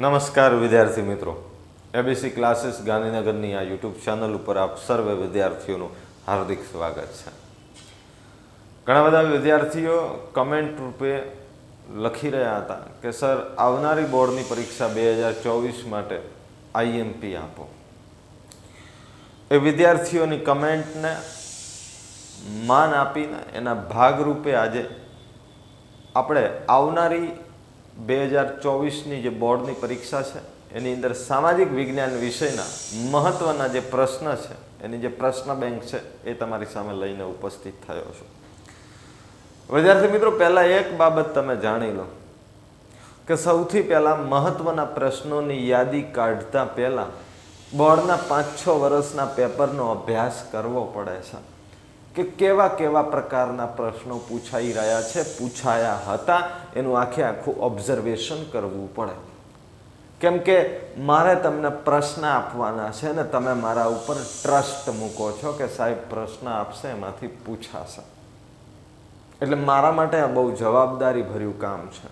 નમસ્કાર વિદ્યાર્થી મિત્રો. એબીસી ક્લાસીસ ગાંધીનગરની આ યુટ્યુબ ચેનલ ઉપર આપ સર્વે વિદ્યાર્થીઓનું હાર્દિક સ્વાગત છે. ઘણા બધા વિદ્યાર્થીઓ કમેન્ટ રૂપે લખી રહ્યા હતા કે, સર, આવનારી બોર્ડની પરીક્ષા બે હજાર ચોવીસ માટે આઈએમપી આપો. એ વિદ્યાર્થીઓની કમેન્ટને માન આપીને એના ભાગરૂપે આજે આપણે આવનારી બે હજાર ચોવીસની જે બોર્ડની પરીક્ષા છે, એની અંદર સામાજિક વિજ્ઞાન વિષયના મહત્ત્વના જે પ્રશ્ન છે, એની જે પ્રશ્ન બેંક છે, એ તમારી સામે લઈને ઉપસ્થિત થયો છું. વિદ્યાર્થી મિત્રો, પહેલાં એક બાબત તમે જાણી લો કે સૌથી પહેલાં મહત્ત્વના પ્રશ્નોની યાદી કાઢતા પહેલાં બોર્ડના પાંચ છ વર્ષના પેપરનો અભ્યાસ કરવો પડે છે. કે કેવા કેવા પ્રકારના પ્રશ્નો પૂછાઈ રહ્યા છે, પૂછાયા હતા, એનું આખે આખું ઓબ્ઝર્વેશન કરવું પડે. કેમ કે મારે તમને પ્રશ્ન આપવાના છે ને તમે મારા ઉપર ટ્રસ્ટ મૂકો છો કે સાહેબ પ્રશ્ન આપશે, એમાંથી પૂછાશે. એટલે મારા માટે આ બહુ જવાબદારી ભર્યું કામ છે.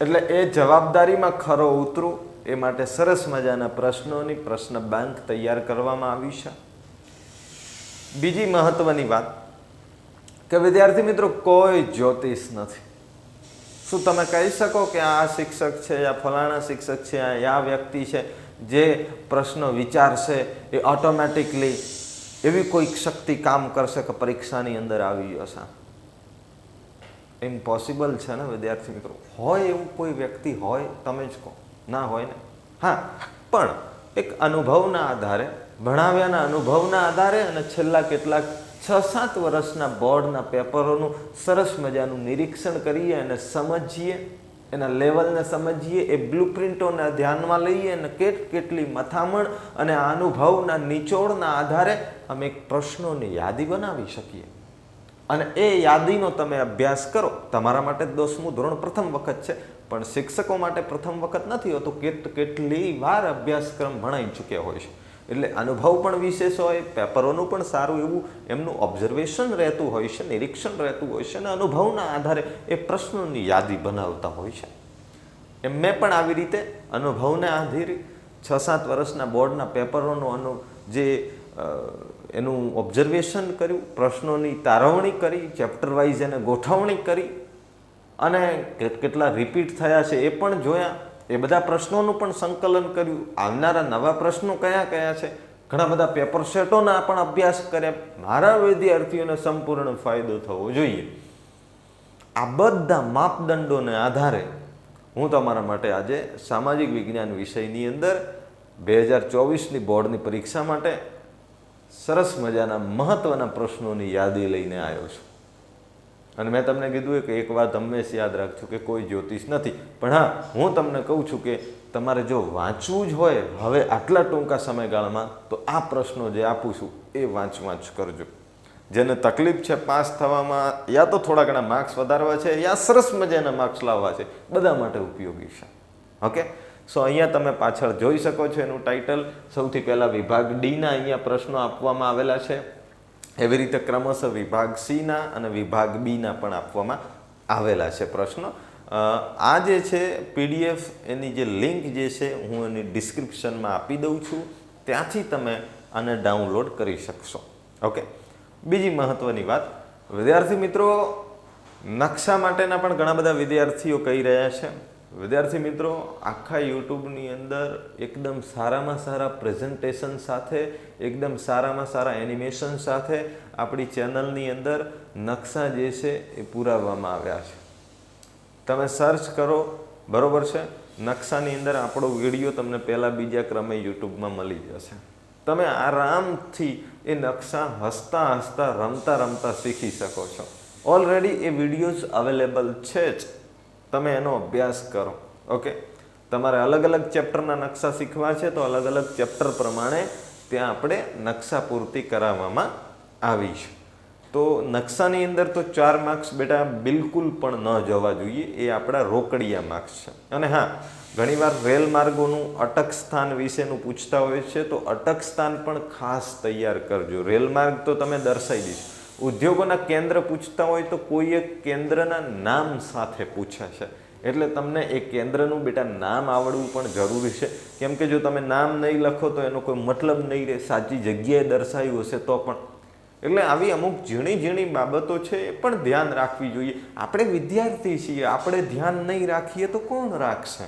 એટલે એ જવાબદારીમાં ખરો ઉતરું, એ માટે સરસ મજાના પ્રશ્નોની પ્રશ્ન બેંક તૈયાર કરવામાં આવી છે. બીજી મહત્વની વાત કે વિદ્યાર્થી મિત્રો, કોઈ જ્યોતિષ નથી. શું તમે કહી શકો કે આ શિક્ષક છે, આ ફલાણા શિક્ષક છે, આ વ્યક્તિ છે જે પ્રશ્ન વિચારશે, એ ઓટોમેટિકલી એવી કોઈક શક્તિ કામ કરશે કે પરીક્ષાની અંદર આવી જશે ઇમ્પોસિબલ છે ને વિદ્યાર્થી મિત્રો? હોય એવું કોઈ વ્યક્તિ હોય, તમે જ કહો. ના હોય ને? હા, પણ એક અનુભવના આધારે ભણાવ્યાના અનુભવના આધારે અને છેલ્લા કેટલાક છ સાત વર્ષના બોર્ડના પેપરોનું સરસ મજાનું નિરીક્ષણ કરીએ અને સમજીએ, એના લેવલને સમજીએ, એ બ્લુપ્રિન્ટોને ધ્યાનમાં લઈએ અને કેટ કેટલી મથામણ અને અનુભવના નિચોડના આધારે અમે એક પ્રશ્નોની યાદી બનાવી શકીએ. અને એ યાદીનો તમે અભ્યાસ કરો. તમારા માટે દસમું ધોરણ પ્રથમ વખત છે, પણ શિક્ષકો માટે પ્રથમ વખત નથી હોતું. કેટ કેટલી વાર અભ્યાસક્રમ ભણાઈ ચૂક્યા હોય છે. એટલે અનુભવ પણ વિશેષ હોય, પેપરોનું પણ સારું એવું એમનું ઓબ્ઝર્વેશન રહેતું હોય છે, નિરીક્ષણ રહેતું હોય છે અને અનુભવના આધારે એ પ્રશ્નોની યાદી બનાવતા હોય છે. એમ મેં પણ આવી રીતે અનુભવને આધારે છ સાત વર્ષના બોર્ડના પેપરોનો અનુ જે એનું ઓબ્ઝર્વેશન કર્યું, પ્રશ્નોની તારવણી કરી ચેપ્ટર વાઇઝ એને ગોઠવણી કરી અને કેટલા રિપીટ થયા છે એ પણ જોયા. એ બધા પ્રશ્નોનું પણ સંકલન કર્યું. આવનારા નવા પ્રશ્નો કયા કયા છે? ઘણા બધા પેપર સેટોના પણ અભ્યાસ કર્યા. મારા વિદ્યાર્થીઓને સંપૂર્ણ ફાયદો થવો જોઈએ. આ બધા માપદંડોને આધારે હું તમારા માટે આજે સામાજિક વિજ્ઞાન વિષયની અંદર બે હજાર ચોવીસની બોર્ડની પરીક્ષા માટે સરસ મજાના મહત્વના પ્રશ્નોની યાદી લઈને આવ્યો છું. અને મેં તમને કીધું કે એક વાત હંમેશા યાદ રાખજો કે કોઈ જ્યોતિષ નથી. પણ હા, હું તમને કહું છું કે તમારે જો વાંચવું જ હોય હવે આટલા ટૂંકા સમયગાળામાં, તો આ પ્રશ્નો જે આપું છું એ વાંચ વાંચ કરજો. જેને તકલીફ છે પાસ થવામાં, યા તો થોડા ઘણા માર્ક્સ વધારવા છે, યા સરસ મજાના માર્ક્સ લાવવા છે, બધા માટે ઉપયોગી છે. ઓકે સો અહીંયા તમે પાછળ જોઈ શકો છો એનું ટાઇટલ સૌથી પહેલાં વિભાગ ડીના અહીંયા પ્રશ્નો આપવામાં આવેલા છે. એવી રીતે ક્રમશઃ વિભાગ સીના અને વિભાગ બીના પણ આપવામાં આવેલા છે પ્રશ્નો. આ જે છે પીડીએફ એની જે લિંક જે છે, હું એની ડિસ્ક્રિપ્શનમાં આપી દઉં છું. ત્યાંથી તમે આને ડાઉનલોડ કરી શકશો. ઓકે? બીજી મહત્ત્વની વાત. વિદ્યાર્થી મિત્રો, નકશા માટેના પણ ઘણા બધા વિદ્યાર્થીઓ કહી રહ્યા છે. વિદ્યાર્થી મિત્રો, આખા યુટ્યુબની અંદર એકદમ સારામાં સારા પ્રેઝન્ટેશન સાથે, એકદમ સારામાં સારા એનિમેશન સાથે આપણી ચેનલની અંદર નકશા જે છે એ પુરાવવામાં આવ્યા છે. તમે સર્ચ કરો, બરાબર છે? નકશાની અંદર આપણો વીડિયો તમને પહેલાં બીજા ક્રમે યુટ્યુબમાં મળી જશે. તમે આરામથી એ નકશા હસતા હસતા, રમતા રમતા શીખી શકો છો. ઓલરેડી એ વિડીયોઝ અવેલેબલ છે જ. તમે એનો અભ્યાસ કરો ઓકે તમારે અલગ અલગ ચેપ્ટરના નકશા શીખવા છે, તો અલગ અલગ ચેપ્ટર પ્રમાણે ત્યાં આપણે નકશા પૂર્તિ કરાવવામાં આવી છે. તો નકશાની અંદર તો ચાર માર્ક્સ બેટા બિલકુલ પણ ન જવા જોઈએ, એ આપણા રોકડિયા માર્ક્સ છે. અને હા, ઘણીવાર રેલ માર્ગોનું અટક સ્થાન વિશેનું પૂછતા હોય છે, તો અટક સ્થાન પણ ખાસ તૈયાર કરજો. રેલ માર્ગ તો તમે દર્શાવી દીધું ઉદ્યોગોના કેન્દ્ર પૂછતા હોય તો કોઈ એક કેન્દ્રના નામ સાથે પૂછે છે. એટલે તમને એ કેન્દ્રનું બેટા નામ આવડવું પણ જરૂરી છે. કેમ કે જો તમે નામ નહીં લખો તો એનો કોઈ મતલબ નહીં રહે. સાચી જગ્યાએ દર્શાવ્યું હશે તો પણ. એટલે આવી અમુક ઝીણી ઝીણી બાબતો છે એ પણ ધ્યાન રાખવી જોઈએ. આપણે વિદ્યાર્થી છીએ, આપણે ધ્યાન નહીં રાખીએ તો કોણ રાખશે?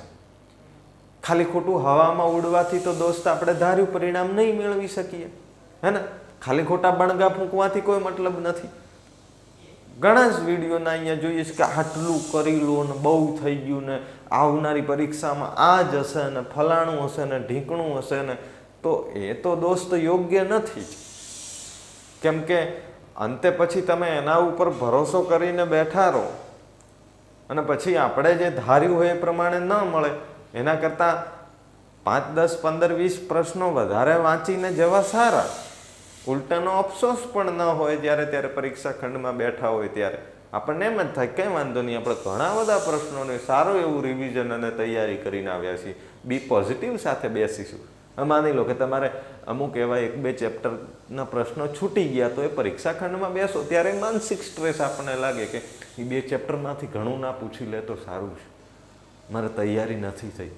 ખાલી ખોટું હવામાં ઉડવાથી તો દોસ્ત આપણે ધાર્યું પરિણામ નહીં મેળવી શકીએ. હે ને? ખાલી ખોટા બણગા ફૂંકવાથી કોઈ મતલબ નથી. ઘણા જ વિડીયોના અહીંયા જોઈએ છે કે આટલું કરી લો ને બહુ થઈ ગયું ને આવનારી પરીક્ષામાં આ જ હશે ને ફલાણું હશે ને ઢીંકણું હશે ને, તો એ તો દોસ્ત યોગ્ય નથી. કેમ કે અંતે પછી તમે એના ઉપર ભરોસો કરીને બેઠા રહો. અને પછી આપણે જે ધાર્યું હોય એ પ્રમાણે ન મળે, એના કરતાં પાંચ, દસ, પંદર, વીસ પ્રશ્નો વધારે વાંચીને જવા સારા. ઉલટાનો અફસોસ પણ ન હોય જ્યારે ત્યારે પરીક્ષા ખંડમાં બેઠા હોય ત્યારે. આપણને એમ જ થાય કંઈ વાંધો નહીં, આપણે ઘણા બધા પ્રશ્નોને સારું એવું રિવિઝન અને તૈયારી કરીને આવ્યા છીએ. બી પોઝિટિવ સાથે બેસીશું. માની લો કે તમારે અમુક એવા એક બે ચેપ્ટરના પ્રશ્નો છૂટી ગયા તો એ પરીક્ષા ખંડમાં બેસો, ત્યારે માનસિક સ્ટ્રેસ આપણને લાગે કે એ બે ચેપ્ટરમાંથી ઘણું ના પૂછી લે તો સારું છે. મારે તૈયારી નથી થઈ.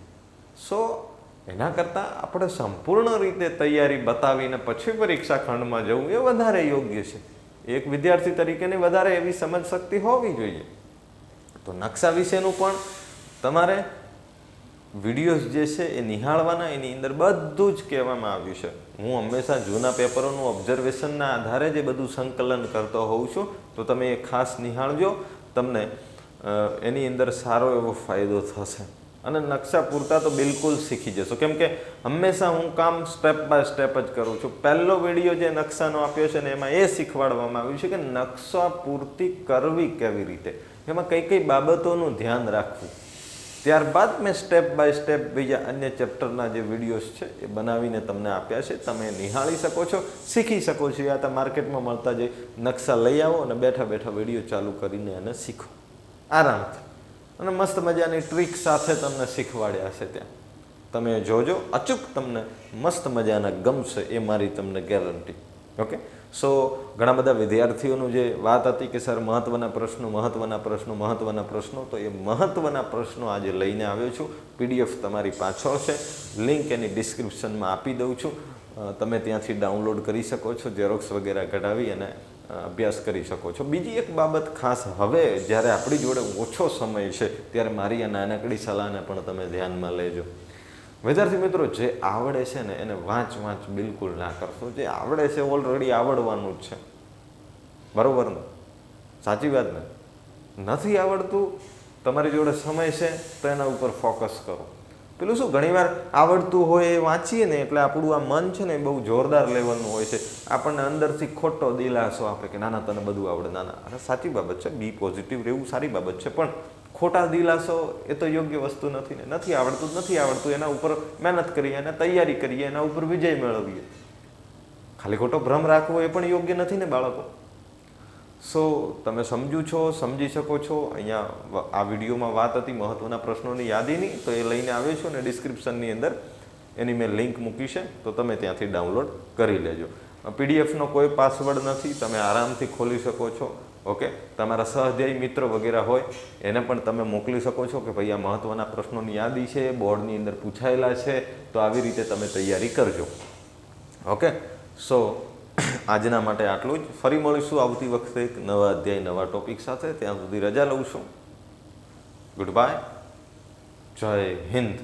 સો એના કરતાં આપણે સંપૂર્ણ રીતે તૈયારી બતાવીને પછી પરીક્ષા ખંડમાં જવું એ વધારે યોગ્ય છે. એક વિદ્યાર્થી તરીકેની વધારે એવી સમજ શક્તિ હોવી જોઈએ. તો નકશા વિશેનું પણ તમારે વિડીયોઝ જે છે એ નિહાળવાના, એની અંદર બધું જ કહેવામાં આવ્યું છે. હું હંમેશા જૂના પેપરોનું ઓબ્ઝર્વેશનના આધારે જે બધું સંકલન કરતો હોઉં છું. તો તમે એ ખાસ નિહાળજો. તમને એની અંદર સારો એવો ફાયદો થશે. અને નકશા પૂરતા તો બિલકુલ શીખી જશો. કેમ કે હંમેશા હું કામ સ્ટેપ બાય સ્ટેપ જ કરું છું. પહેલો વીડિયો જે નકશાનો આપ્યો છે ને, એમાં એ શીખવાડવામાં આવ્યું છે કે નકશા પૂરતી કરવી કેવી રીતે? એમાં કઈ કઈ બાબતોનું ધ્યાન રાખવું? ત્યારબાદ મેં સ્ટેપ બાય સ્ટેપ બીજા અન્ય ચેપ્ટરના જે વિડીયોઝ છે, એ બનાવીને તમને આપ્યા છે. તમે નિહાળી શકો છો, શીખી શકો છો. યા તો માર્કેટમાં મળતા જે નકશા લઈ આવો અને બેઠા બેઠા વીડિયો ચાલુ કરીને એને શીખો. આરામથી. અને મસ્ત મજાની ટ્રીક સાથે તમને શીખવાડ્યા છે ત્યાં. તમે જોજો, અચૂક તમને મસ્ત મજાના ગમશે એ મારી તમને ગેરંટી. ઓકે સો ઘણા બધા વિદ્યાર્થીઓનું જે વાત હતી કે, સર મહત્ત્વના પ્રશ્નો મહત્ત્વના પ્રશ્નો મહત્ત્વના પ્રશ્નો, તો એ મહત્ત્વના પ્રશ્નો આજે લઈને આવ્યો છું. પીડીએફ તમારી પાછળ છે. લિંક એની ડિસ્ક્રિપ્શનમાં આપી દઉં છું. તમે ત્યાંથી ડાઉનલોડ કરી શકો છો ઝેરોક્સ વગેરે કઢાવી અને અભ્યાસ કરી શકો છો. બીજી એક બાબત ખાસ હવે જ્યારે આપણી જોડે ઓછો સમય છે, ત્યારે મારી આ નાનકડી સલાહને પણ તમે ધ્યાનમાં લેજો. વિદ્યાર્થી મિત્રો, જે આવડે છે ને, એને વાંચ વાંચ બિલકુલ ના કરશો. જે આવડે છે ઓલરેડી આવડવાનું જ છે. બરાબર ને? સાચી વાત ને? નથી આવડતું, તમારી જોડે સમય છે, તો એના ઉપર ફોકસ કરો. પેલું શું, ઘણીવાર આવડતું હોય એ વાંચીએ ને એટલે આપણું આ મન છે ને બહુ જોરદાર લેવલનું હોય છે. આપણને અંદરથી ખોટો દિલાસો આપે કે નાના, તને બધું આવડે, નાના. અરે સાચી બાબત છે, બી પોઝિટિવ રહેવું સારી બાબત છે, પણ ખોટા દિલાસો એ તો યોગ્ય વસ્તુ નથી ને. નથી આવડતું નથી આવડતું, એના ઉપર મહેનત કરીએ અને તૈયારી કરીએ, એના ઉપર વિજય મેળવીએ. ખાલી ખોટો ભ્રમ રાખવો એ પણ યોગ્ય નથી ને, બાળકો? સો તમે સમજુ છો, સમજી શકો છો. અહીંયા આ વિડીયોમાં વાત હતી મહત્વના પ્રશ્નોની યાદીની, તો એ લઈને આવ્યો છું અને ડિસ્ક્રિપ્શનની અંદર એની મેં લિંક મૂકી છે, તો તમે ત્યાંથી ડાઉનલોડ કરી લેજો. પીડીએફનો કોઈ પાસવર્ડ નથી, તમે આરામથી ખોલી શકો છો, ઓકે? તમારા સહધ્યાયી મિત્ર વગેરે હોય, એને પણ તમે મોકલી શકો છો કે ભાઈ આ મહત્વના પ્રશ્નોની યાદી છે, બોર્ડની અંદર પૂછાયેલા છે, તો આવી રીતે તમે તૈયારી કરજો, ઓકે? સો આજના માટે આટલું જ. ફરી મળીશું આવતી વખતે એક નવા અધ્યાય, નવા ટોપિક સાથે. ત્યાં સુધી રજા લઉં છું. ગુડ બાય જય હિન્દ.